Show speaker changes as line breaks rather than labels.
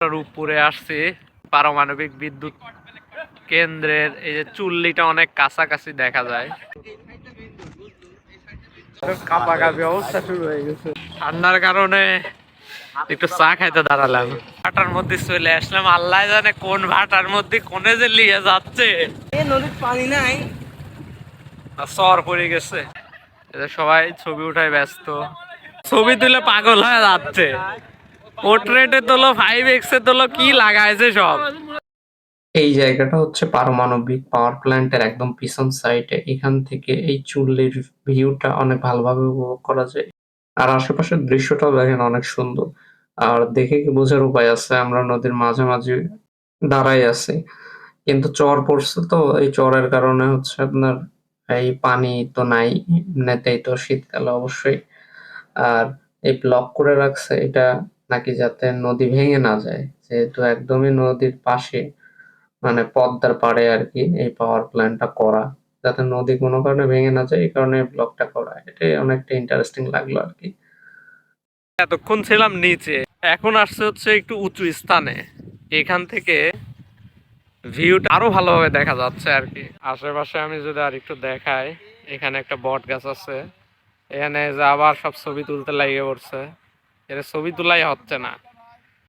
তার উপরে আসছি পারমাণবিক বিদ্যুৎ কেন্দ্রের এই যে চুল্লিটা অনেক কাছাকাছি দেখা যায়। কাপাকাপি অবস্থা শুরু হয়ে গেছে। ঠান্ডার কারণে একটু চা খাইতে দাঁড়ালাম। ভাটার মধ্যে চলে আসলাম আল্লাহ জানে কোন ভাটার মধ্যে কোনে যে লিয়ে যাচ্ছে।
নদীর পানি নাই।
চর পড়ে গেছে। সবাই ছবি উঠায় ব্যস্ত। ছবি তুলে পাগল হয়ে যাচ্ছে। পোর্ট্রেটে তোলো ফাইভ এক্স তোলো কি লাগাইছে সব?
এই জায়গাটা হচ্ছে পারমাণবিক পাওয়ার প্ল্যান্টের একদম পিছন সাইডে এখান থেকে এই চুল্লির ভিউটা অনেক ভালোভাবে উপভোগ করা যায়। আর আশেপাশের দৃশ্যটাও দেখেন অনেক সুন্দর। আর দেখে কি বোঝার উপায় আছে? আমরা নদীর মাঝামাঝি দাঁড়াই আছি। কিন্তু চর পড়ছে তো, এই চরের কারণে হচ্ছে আপনার এই পানি তো নাই এমনিতেই তো শীতকালে অবশ্যই। আর এই ব্লক করে রাখছে, এটা নাকি যাতে নদী ভেঙে না যায়, যেহেতু একদমই নদীর পাশে মানে পদ্মার পাড়ে আর কি এই পাওয়ার প্ল্যান্টটা করা, যাতে নদী কোনো কারণে ভেঙে না যায়, এই কারণে ব্লকটা করা, এটাই অনেকটা ইন্টারেস্টিং লাগল আর কি।
এতক্ষণ ছিলাম নিচে, এখন আসছে হচ্ছে একটু উঁচু স্থানে, এখান থেকে ভিউটা আরও ভালোভাবে দেখা যাচ্ছে আর কি। আশেপাশে আমি যদি আর একটু দেখাই, এখানে একটা বট গাছ আছে, এখানে যে আবার সব ছবি তুলতে লাগিয়ে পড়ছে। এটা ছবি তোলাই হচ্ছে না।